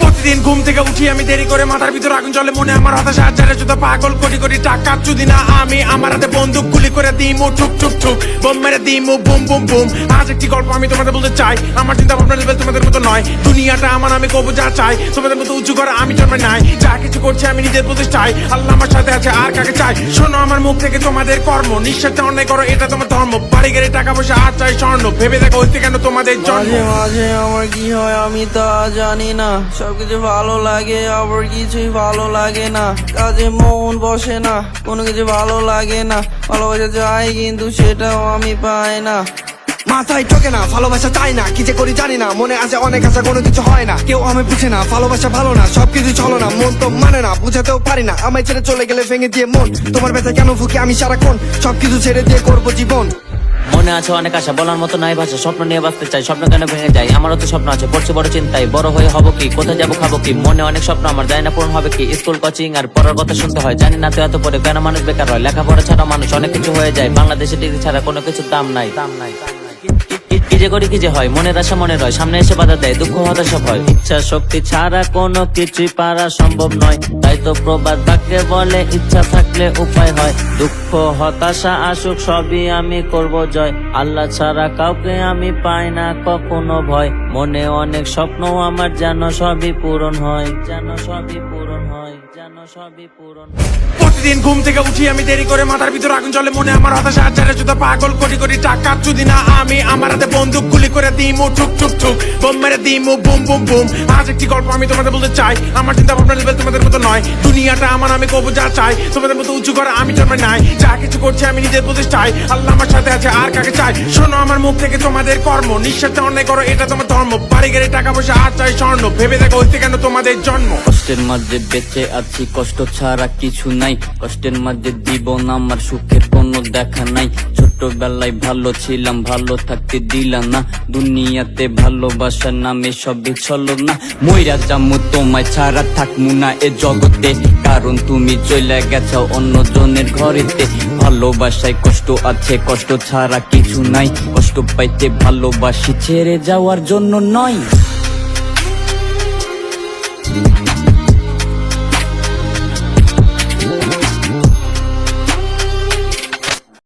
প্রতিদিন ঘুম থেকে উঠি আমি দেরি করে মাথার ভিতর আগুন জলে মনে আমার হতাশা হাজারে শুধু পাগল, কোটি কোটি টাকা যদি না আমি, আমার হাতে বন্দুক গুলি করে দিমু, ঠুক ঠুক ঠুক, বোম মেরে দিমু, বুম বুম বুম। আজ একটি গল্প আমি তোমাদের বলতে চাই, আমার চিন্তা ভাবনা লেভেল তোমাদের মতো নয়। দুনিয়াটা আমার, আমি কবু যা চাই। তোমাদের মতো উঁচু করে আমি জন্মে নাই। যা কিছু করছি আমি নিজের প্রতিষ্ঠায়। আল্লাহ আমার সাথে আছে, আর কাকে চাই? শোনো, আমার মুখ থেকে তোমাদের কর্ম। নিঃশ্বাসটা অন্যায় করো, এটা তোমার ধর্ম। বাড়ি গাড়ি টাকা পয়সা, আর চাই স্বর্ণ। ভেবে দেখো হইতে কেন তোমাদের জন্ম? মাঝে আমার কি হয় আমি তা জানি না। সবকিছু ভালো লাগে, আবার কিছুই ভালো লাগে না। কাজে মন বসে না, কোনো কিছু ভালো লাগে না। ভালোবাসা চাই, কিন্তু সেটাও আমি পাই না। মাথায় ঠকে না, ভালোবাসা চাই না, কি যে করি জানি না, মনে আছে অনেক আশা, কোনো কিছু হয় না, কেউ আমি বুঝে না, ভালোবাসা ভালো না, সবকিছু চলো না, মন তো মানে না, বুঝাতেও পারি না, আমায় ছেড়ে চলে গেলে ভেঙে দিয়ে মন, তোমার ব্যথা কেন ভুকি আমি সারাক্ষণ, সবকিছু ছেড়ে দিয়ে করব জীবন। মনে আছে অনেক আশা, বলার মতো নাই ভাষা, স্বপ্ন নিয়ে বাঁচতে চাই, স্বপ্ন কেন ভেঙে যায়, আমারও তো স্বপ্ন আছে, পড়ছে বড় চিন্তায়, বড় হয়ে হব কি, কোথায় যাব, খাব কি, মনে অনেক স্বপ্ন আমার যায় না পূরণ হবে কি, স্কুল কোচিং আর পড়ার কথা শুনতে হয়, জানি না তো এত পরে কেন মানুষ বেকার হয়, লেখাপড়া ছাড়া মানুষ অনেক কিছু হয়ে যায় বাংলাদেশে ডিগ্রি ছাড়া কোনো কিছুর দাম নাই দাম নাই। যে করি কি যে হয়? মনের আশা মনে রয় সামনে এসে বাধা দেয়, দুঃখ হতাশা ভয়। ইচ্ছা শক্তি ছাড়া কোনো কিছুই পারা সম্ভব নয়। তাই তো প্রবাদ বাক্যে বলে, ইচ্ছা থাকলে উপায় হয়। দুঃখ, হতাশা আসুক, সবই আমি করব জয়। আল্লাহ ছাড়া কাউকে আমি পাই না কখনো ভয়। মনে অনেক স্বপ্ন আমার যেন সবই পূরণ হয়। যেন সবই পূরণ প্রতিদিন ঘুম থেকে উঠি আমি দেরি করে মাথার ভিতর আগুন চলে মনে আমার হতাশা পাগল, কোটি কোটি টাকা। যদি না আমি, আমার হাতে বন্দুক গুলি করে দিমু, ঠুক ঠুক ঠুক। বোম মেরে দিমু, বুম বুম বুম। আজ একটি গল্প আমি তোমাদের বলতে চাই। আমার চিন্তা ভাবনা লেভেল তোমাদের মতো নয়। দুনিয়াটা আমার, আমি কবু যা চাই। তোমাদের মতো উঁচু করে আমি জন্মে নাই। যা করছি আমি নিজের প্রতিষ্ঠায়। আল্লাহ আমার সাথে আছে, আর কাকে চাই? শোনো, আমার মুখ থেকে তোমাদের কর্ম। নিঃশ্বাসটা অন্যায় করো, এটা তোমার ধর্ম। বাড়ি গাড়ি টাকা পয়সা আর চাই স্বর্ণ। ভেবে দেখো হইতে কেন তোমাদের জন্ম। কষ্টের মাঝে বেঁচে আছি, কষ্ট ছাড়া কিছু নাই। কষ্টের মাঝে জীবন আমার সুখের কোনো দেখা নাই। ছোটবেলায় ভালো ছিলাম, ভালো থাকতে দিলাম না। দুনিয়াতে ভালোবাসার নামে সবই চলো না মইরা জামু তোমায় ছাড়া থাকমু না এ জগতে। কারণ তুমি চলে গেছো অন্য জনের ঘরেতে ভালোবাসায় কষ্ট আছে কষ্ট ছাড়া কিছু নাই। কষ্ট পাইতে ভালোবাসি ছেড়ে যাওয়ার জন্য নয়।